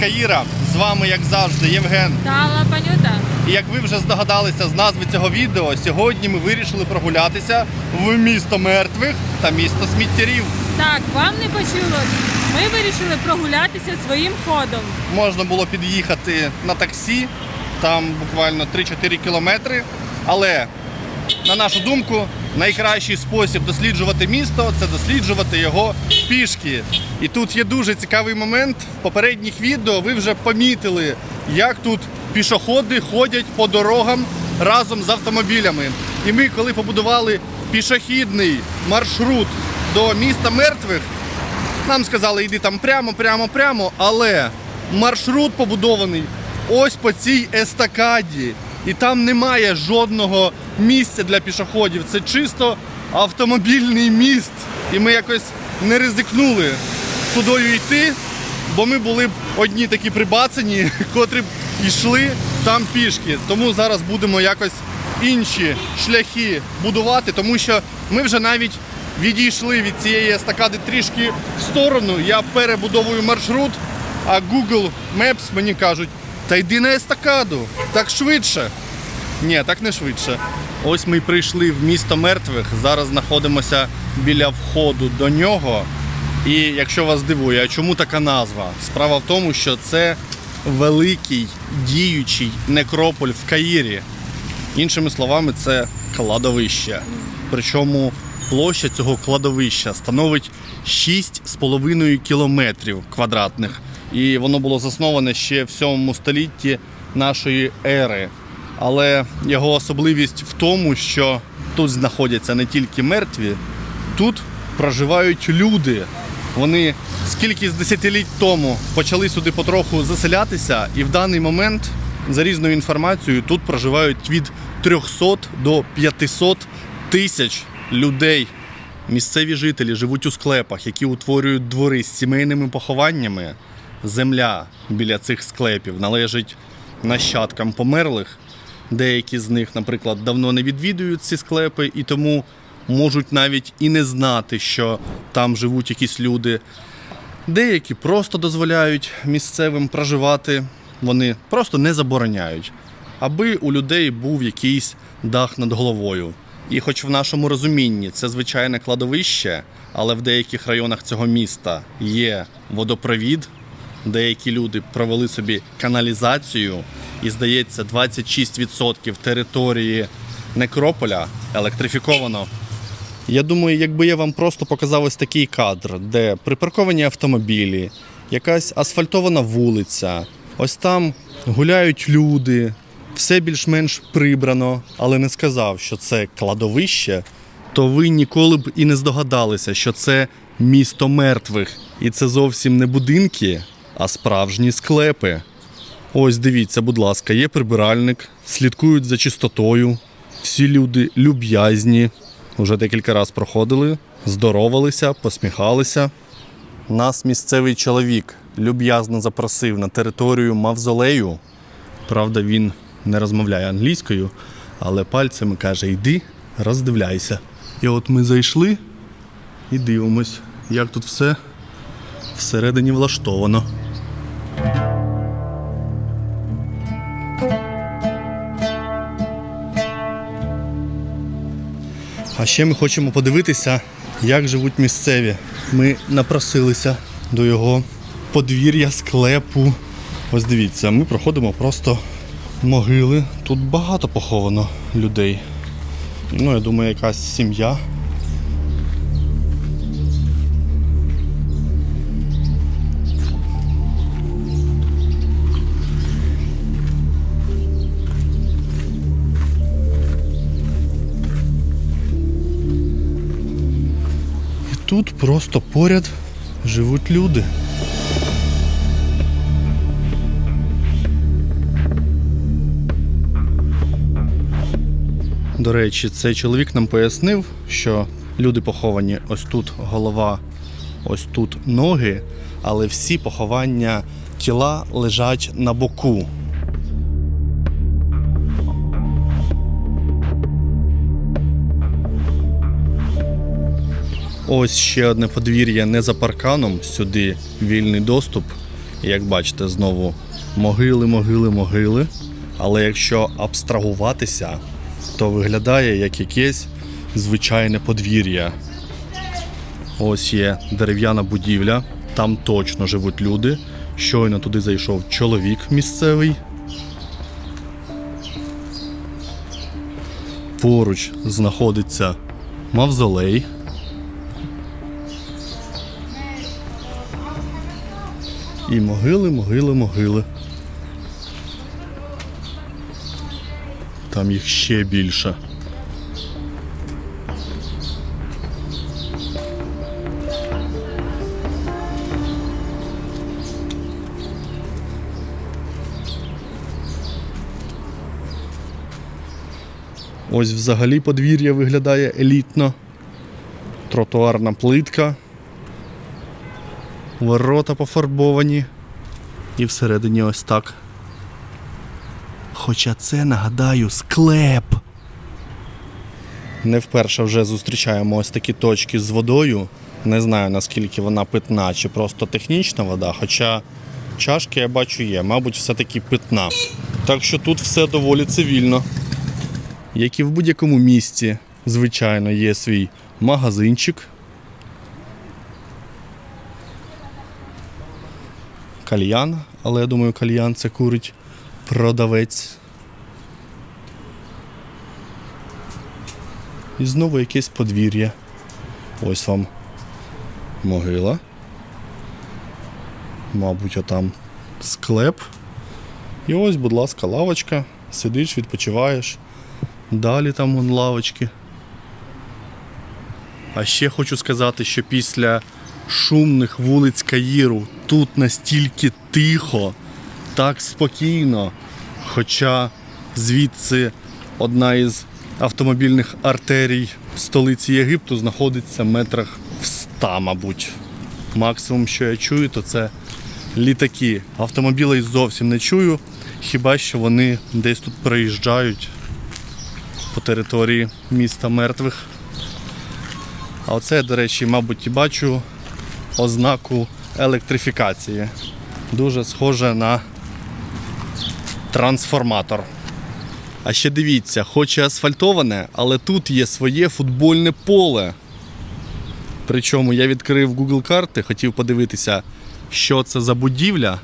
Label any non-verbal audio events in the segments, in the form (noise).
Каїра! З вами, як завжди, Євген. Та Лапанюта. І як ви вже здогадалися з назви цього відео, сьогодні ми вирішили прогулятися в місто мертвих та місто сміттярів. Так, вам не почулось. Ми вирішили прогулятися своїм ходом. Можна було під'їхати на таксі, там буквально 3-4 кілометри. Але, на нашу думку, найкращий спосіб досліджувати місто це досліджувати його пішки. І тут є дуже цікавий момент. В попередніх відео ви вже помітили, як тут пішоходи ходять по дорогам разом з автомобілями. І ми, коли побудували пішохідний маршрут до міста мертвих, нам сказали, йди там прямо, прямо, прямо, але маршрут побудований ось по цій естакаді. І там немає жодного місця для пішоходів. Це чисто автомобільний міст. І ми якось не ризикнули тудою йти, бо ми були б одні такі прибацані, (laughs) котрі б йшли там пішки. Тому зараз будемо якось інші шляхи будувати, тому що ми вже навіть відійшли від цієї естакади трішки в сторону. Я перебудовую маршрут, а Google Maps мені кажуть, та йди на естакаду, так швидше. Ні, так не швидше. Ось ми й прийшли в місто мертвих. Зараз знаходимося біля входу до нього. І якщо вас дивує, а чому така назва? Справа в тому, що це великий діючий некрополь в Каїрі. Іншими словами, це кладовище. Причому площа цього кладовища становить 6,5 кілометрів квадратних. І воно було засноване ще в 7 столітті нашої ери. Але його особливість в тому, що тут знаходяться не тільки мертві, тут проживають люди. Вони скільки з десятиліть тому почали сюди потроху заселятися, і в даний момент, за різною інформацією, тут проживають від 300 до 500 тисяч людей. Місцеві жителі живуть у склепах, які утворюють двори з сімейними похованнями. Земля біля цих склепів належить нащадкам померлих. Деякі з них, наприклад, давно не відвідують ці склепи і тому можуть навіть і не знати, що там живуть якісь люди. Деякі просто дозволяють місцевим проживати, вони просто не забороняють, аби у людей був якийсь дах над головою. І хоч в нашому розумінні це звичайне кладовище, але в деяких районах цього міста є водопровід, деякі люди провели собі каналізацію, і здається, 26% території некрополя електрифіковано. Я думаю, якби я вам просто показав ось такий кадр, де припарковані автомобілі, якась асфальтована вулиця, ось там гуляють люди, все більш-менш прибрано, але не сказав, що це кладовище, то ви ніколи б і не здогадалися, що це місто мертвих. І це зовсім не будинки, а справжні склепи. Ось дивіться, будь ласка, є прибиральник, слідкують за чистотою. Всі люди люб'язні. Уже декілька разів проходили, здоровалися, посміхалися. Нас місцевий чоловік люб'язно запросив на територію мавзолею. Правда, він не розмовляє англійською, але пальцями каже: йди, роздивляйся. І от ми зайшли і дивимось, як тут все всередині влаштовано. А ще ми хочемо подивитися, як живуть місцеві. Ми напросилися до його подвір'я, склепу. Ось дивіться, ми проходимо просто могили. Тут багато поховано людей. Ну, я думаю, якась сім'я. Тут просто поряд живуть люди. До речі, цей чоловік нам пояснив, що люди поховані ось тут голова, ось тут ноги, але всі поховання тіла лежать на боку. Ось ще одне подвір'я не за парканом, сюди вільний доступ. Як бачите, знову могили, могили, могили. Але якщо абстрагуватися, то виглядає як якесь звичайне подвір'я. Ось є дерев'яна будівля, там точно живуть люди. Щойно туди зайшов чоловік місцевий. Поруч знаходиться мавзолей. І могили, могили, могили. Там їх ще більше. Ось взагалі подвір'я виглядає елітно. Тротуарна плитка. Ворота пофарбовані. І всередині ось так. Хоча це, нагадаю, склеп. Не вперше вже зустрічаємо ось такі точки з водою. Не знаю наскільки вона питна чи просто технічна вода, хоча чашки я бачу є, мабуть, все-таки питна. Так що тут все доволі цивільно. Як і в будь-якому місті, звичайно, є свій магазинчик. Кальян, але я думаю, кальян це курить продавець. І знову якесь подвір'я. Ось вам могила. Мабуть, отам склеп. І ось, будь ласка, лавочка. Сидиш, відпочиваєш. Далі там вон лавочки. А ще хочу сказати, що після шумних вулиць Каїру тут настільки тихо, так спокійно. Хоча звідси одна із автомобільних артерій столиці Єгипту знаходиться в метрах в ста, мабуть. Максимум, що я чую, то це літаки. Автомобілей зовсім не чую, хіба що вони десь тут проїжджають по території міста мертвих. А оце, до речі, мабуть, і бачу ознаку електрифікації. Дуже схоже на трансформатор. А ще дивіться, хоч і асфальтоване, але тут є своє футбольне поле. Причому я відкрив Google карти, хотів подивитися, що це за будівля,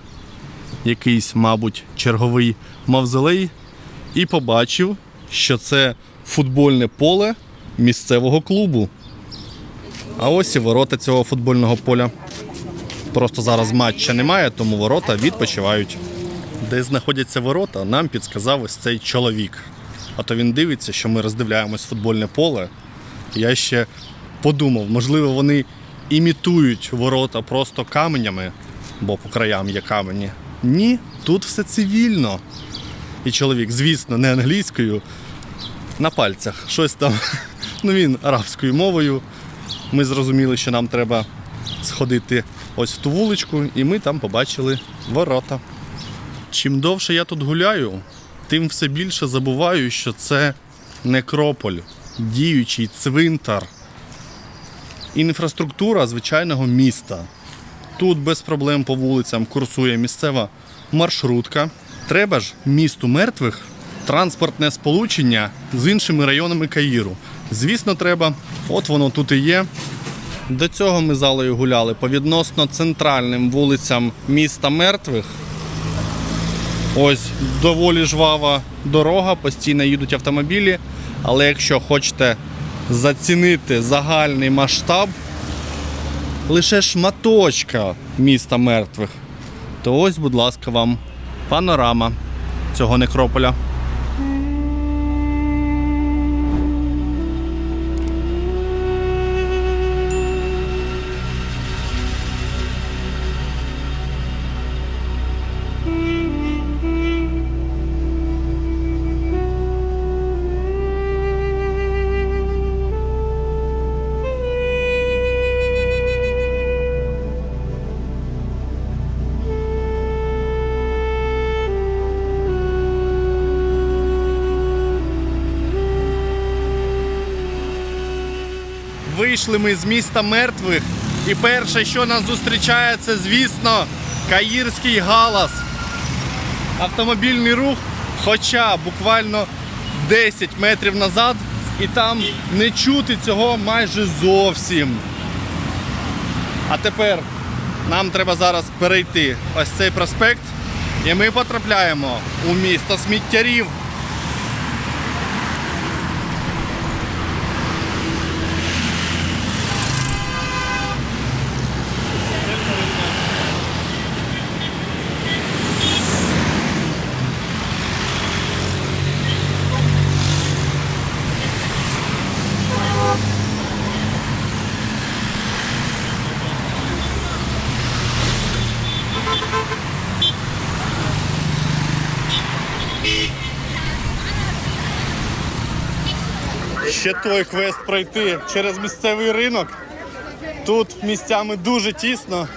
якийсь, мабуть, черговий мавзолей, і побачив, що це футбольне поле місцевого клубу. А ось і ворота цього футбольного поля. Просто зараз матча немає, тому ворота відпочивають. Де знаходяться ворота, нам підсказав ось цей чоловік. А то він дивиться, що ми роздивляємось футбольне поле. Я ще подумав, можливо, вони імітують ворота просто каменями, бо по краям є камені. Ні, тут все цивільно. І чоловік, звісно, не англійською, на пальцях. Щось там. (laughs) Ну він арабською мовою. Ми зрозуміли, що нам треба сходити ось в ту вуличку, і ми там побачили ворота. Чим довше я тут гуляю, тим все більше забуваю, що це некрополь, діючий цвинтар, інфраструктура звичайного міста. Тут без проблем по вулицям курсує місцева маршрутка. Треба ж місту мертвих транспортне сполучення з іншими районами Каїру. Звісно, треба. От воно тут і є. До цього ми залою гуляли по відносно центральним вулицям міста мертвих. Ось доволі жвава дорога, постійно їдуть автомобілі. Але якщо хочете зацінити загальний масштаб лише шматочка міста мертвих, то ось, будь ласка, вам панорама цього некрополя. Вийшли ми з міста мертвих, і перше, що нас зустрічає, це, звісно, каїрський галас, автомобільний рух, хоча буквально 10 метрів назад, і там не чути цього майже зовсім. А тепер нам треба зараз перейти ось цей проспект, і ми потрапляємо у місто сміттярів. Ще той квест пройти через місцевий ринок. Тут місцями дуже тісно.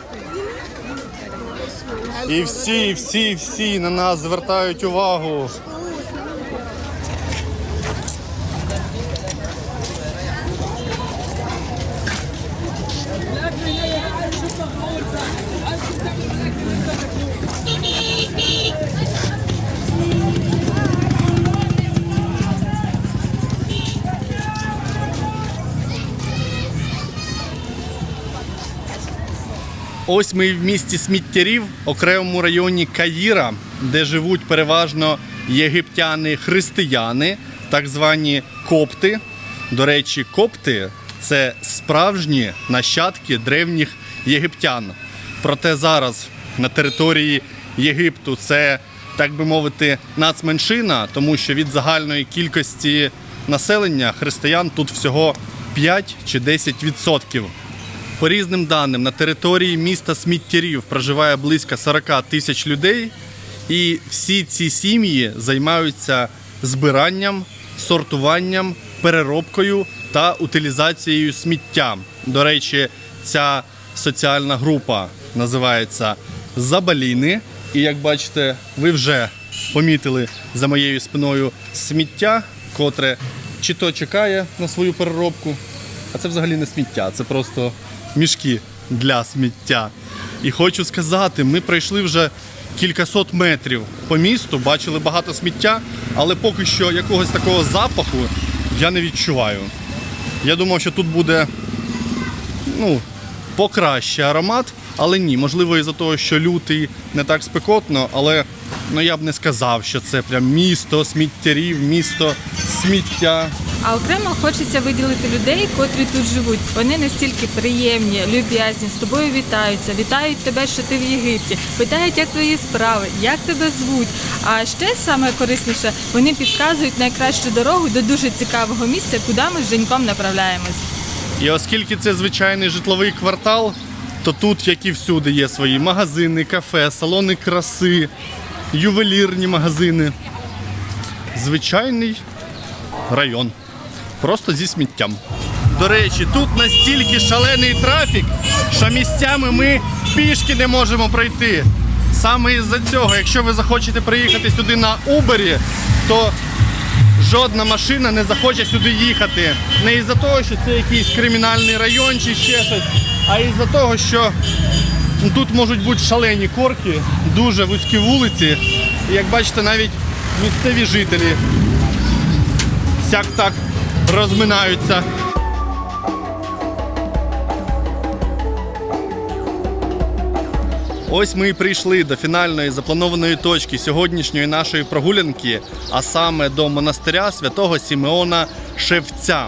І всі, всі, всі на нас звертають увагу. Ось ми в місті сміттярів, окремому районі Каїра, де живуть переважно єгиптяни-християни, так звані копти. До речі, копти це справжні нащадки древніх єгиптян. Проте зараз на території Єгипту це, так би мовити, нацменшина, тому що від загальної кількості населення християн тут всього 5 чи 10 відсотків. По різним даним, на території міста Сміттярів проживає близько 40 тисяч людей, і всі ці сім'ї займаються збиранням, сортуванням, переробкою та утилізацією сміття. До речі, ця соціальна група називається Забаліни. І як бачите, ви вже помітили за моєю спиною сміття, котре чи то чекає на свою переробку, а це взагалі не сміття, це просто мішки для сміття. І хочу сказати, ми пройшли вже кількасот метрів по місту, бачили багато сміття, але поки що якогось такого запаху я не відчуваю. Я думав, що тут буде ну, покраще аромат, але ні. Можливо, із-за того, що лютий не так спекотно, але ну, я б не сказав, що це прям місто сміттярів, місто сміття. А окремо хочеться виділити людей, котрі тут живуть. Вони настільки приємні, люб'язні, з тобою вітаються, вітають тебе, що ти в Єгипті, питають, як твої справи, як тебе звуть. А ще саме корисніше, вони підказують найкращу дорогу до дуже цікавого місця, куди ми з Женьком направляємось. І оскільки це звичайний житловий квартал, то тут, як і всюди, є свої магазини, кафе, салони краси, ювелірні магазини. Звичайний район. Просто зі сміттям. До речі, тут настільки шалений трафік, що місцями ми пішки не можемо пройти. Саме із-за цього, якщо ви захочете приїхати сюди на Убері, то жодна машина не захоче сюди їхати. Не із-за того, що це якийсь кримінальний район чи ще щось, а із-за того, що тут можуть бути шалені корки, дуже вузькі вулиці. І як бачите, навіть місцеві жителі сяк так розминаються. Ось ми і прийшли до фінальної запланованої точки сьогоднішньої нашої прогулянки, а саме до монастиря святого Сімеона Шевця.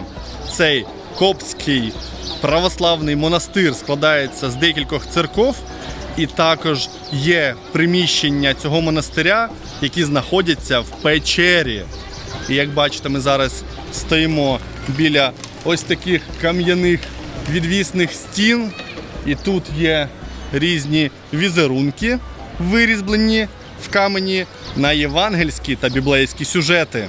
Цей коптський православний монастир складається з декількох церков, і також є приміщення цього монастиря, які знаходяться в печері. І як бачите, ми зараз стоїмо біля ось таких кам'яних відвісних стін, і тут є різні візерунки, вирізблені в камені на євангельські та біблейські сюжети.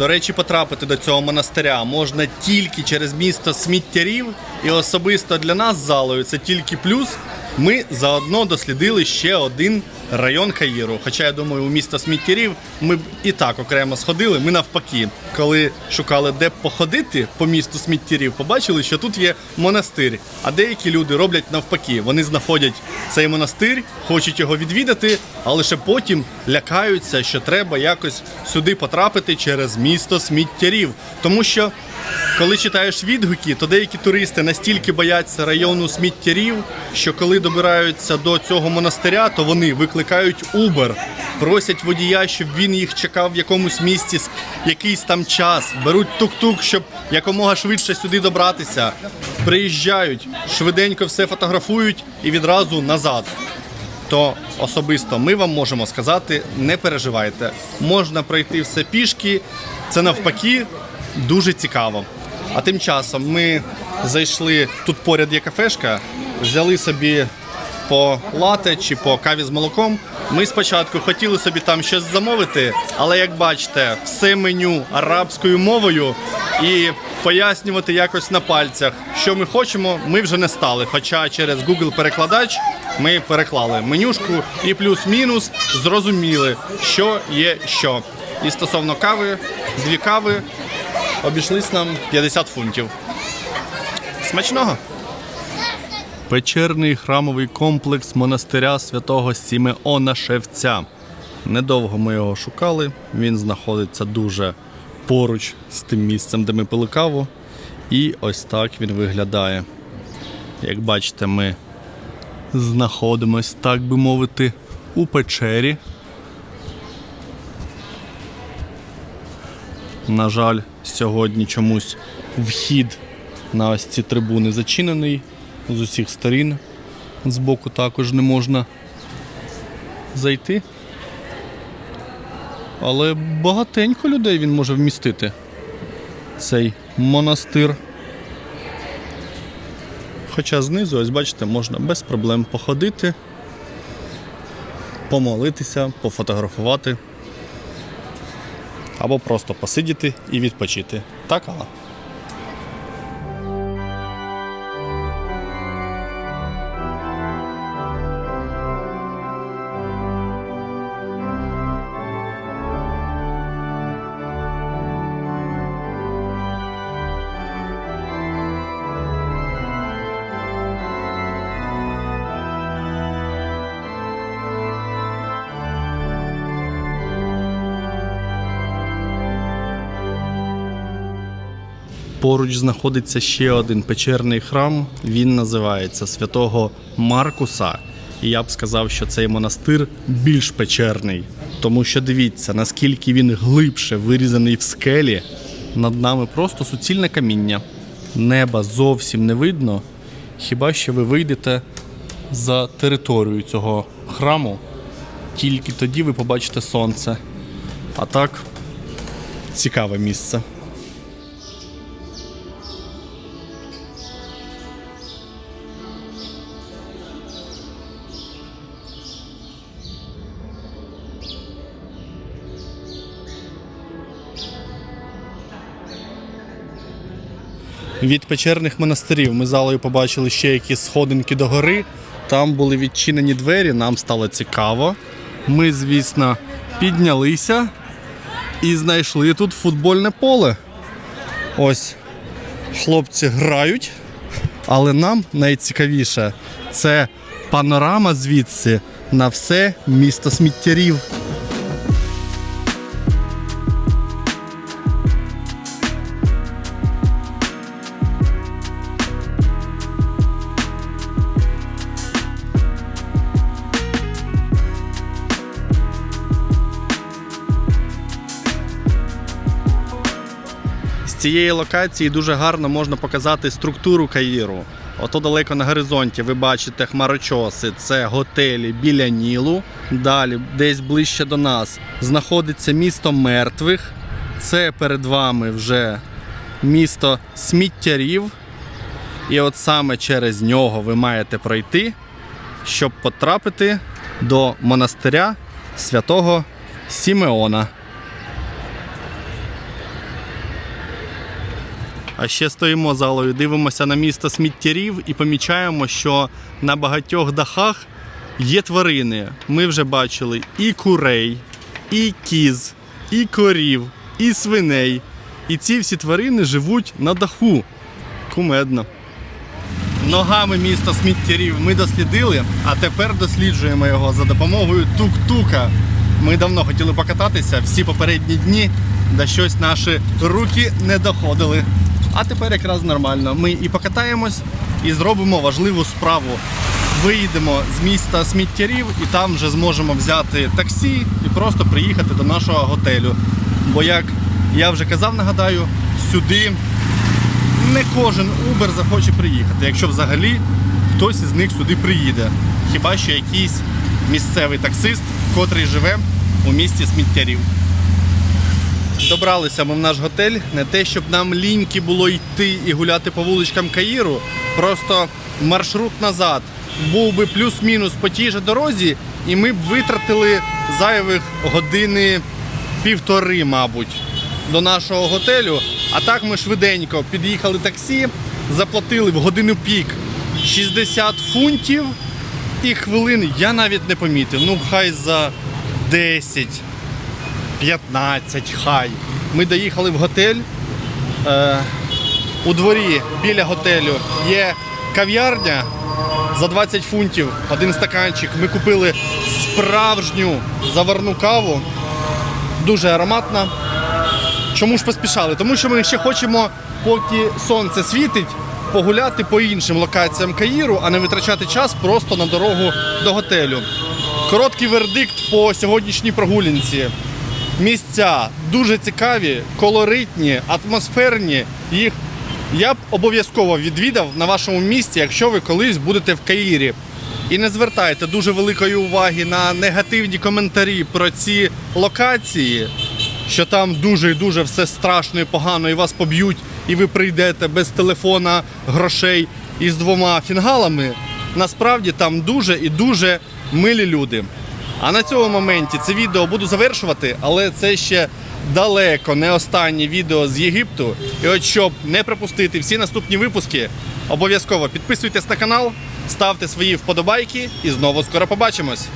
До речі, потрапити до цього монастиря можна тільки через місто сміттярів, і особисто для нас залою це тільки плюс. Ми заодно дослідили ще один район Каїру. Хоча я думаю, у місто сміттярів ми б і так окремо сходили. Ми навпаки, коли шукали, де б походити по місту сміттярів, побачили, що тут є монастир. А деякі люди роблять навпаки. Вони знаходять цей монастир, хочуть його відвідати, а лише потім лякаються, що треба якось сюди потрапити через місто сміттярів. Тому що коли читаєш відгуки, то деякі туристи настільки бояться району сміттярів, що коли добираються до цього монастиря, то вони викликають Uber, просять водія, щоб він їх чекав в якомусь місці якийсь там час, беруть тук-тук, щоб якомога швидше сюди добратися. Приїжджають, швиденько все фотографують і відразу назад. То особисто ми вам можемо сказати, не переживайте. Можна пройти все пішки. Це навпаки дуже цікаво. А тим часом ми зайшли тут поряд є кафешка, взяли собі по лате чи по каві з молоком. Ми спочатку хотіли собі там щось замовити, але як бачите, все меню арабською мовою і пояснювати якось на пальцях, що ми хочемо, ми вже не стали. Хоча через Google перекладач ми переклали менюшку і плюс-мінус зрозуміли, що є що. І стосовно кави, дві кави обійшлись нам 50 фунтів. Смачного! Печерний храмовий комплекс монастиря святого Сімеона Шевця. Недовго ми його шукали. Він знаходиться дуже поруч з тим місцем, де ми пили каву. І ось так він виглядає. Як бачите, ми знаходимось, так би мовити, у печері. На жаль, сьогодні чомусь вхід на ось ці трибуни зачинений з усіх сторін. Збоку також не можна зайти. Але багатенько людей він може вмістити. Цей монастир. Хоча знизу, ось бачите, можна без проблем походити, помолитися, пофотографувати. Або просто посидіти і відпочити. Так, Алла? Поруч знаходиться ще один печерний храм. Він називається Святого Маркуса. І я б сказав, що цей монастир більш печерний. Тому що дивіться, наскільки він глибше вирізаний в скелі. Над нами просто суцільне каміння. Неба зовсім не видно. Хіба що ви вийдете за територію цього храму, тільки тоді ви побачите сонце. А так, цікаве місце. Від печерних монастирів ми залою побачили ще якісь сходинки до гори. Там були відчинені двері, нам стало цікаво. Ми, звісно, піднялися і знайшли тут футбольне поле. Ось хлопці грають, але нам найцікавіше це панорама звідси на все місто сміттярів. Цієї локації дуже гарно можна показати структуру Каїру. Ото далеко на горизонті ви бачите хмарочоси, це готелі біля Нілу. Далі, десь ближче до нас, знаходиться місто мертвих. Це перед вами вже місто сміттярів. І от саме через нього ви маєте пройти, щоб потрапити до монастиря святого Сімеона. А ще стоїмо залою, дивимося на місто сміттярів і помічаємо, що на багатьох дахах є тварини. Ми вже бачили і курей, і кіз, і корів, і свиней. І ці всі тварини живуть на даху. Кумедно. Ногами міста сміттярів ми дослідили, а тепер досліджуємо його за допомогою тук-тука. Ми давно хотіли покататися всі попередні дні, да щось наші руки не доходили. А тепер якраз нормально. Ми і покатаємось, і зробимо важливу справу. Виїдемо з міста сміттярів і там вже зможемо взяти таксі і просто приїхати до нашого готелю. Бо як я вже казав, нагадаю, сюди не кожен Uber захоче приїхати, якщо взагалі хтось із них сюди приїде. Хіба що якийсь місцевий таксист, котрий живе у місті сміттярів. Добралися ми в наш готель не те, щоб нам ліньки було йти і гуляти по вуличкам Каїру, просто маршрут назад був би плюс-мінус по тій же дорозі, і ми б витратили зайвих години півтори, мабуть, до нашого готелю. А так ми швиденько під'їхали таксі, заплатили в годину пік 60 фунтів і хвилин я навіть не помітив. Ну, хай за 10. 15 хай. Ми доїхали в готель. Е, у дворі біля готелю є кав'ярня за 20 фунтів, один стаканчик. Ми купили справжню заварну каву, дуже ароматна. Чому ж поспішали? Тому що ми ще хочемо, поки сонце світить, погуляти по іншим локаціям Каїру, а не витрачати час просто на дорогу до готелю. Короткий вердикт по сьогоднішній прогулянці. Місця дуже цікаві, колоритні, атмосферні. Їх я б обов'язково відвідав на вашому місці, якщо ви колись будете в Каїрі. І не звертайте дуже великої уваги на негативні коментарі про ці локації, що там дуже і дуже все страшно і погано, і вас поб'ють, і ви прийдете без телефона, грошей і з двома фінгалами. Насправді там дуже і дуже милі люди. А на цьому моменті це відео буду завершувати, але це ще далеко не останнє відео з Єгипту. І от щоб не пропустити всі наступні випуски, обов'язково підписуйтесь на канал, ставте свої вподобайки і знову скоро побачимось.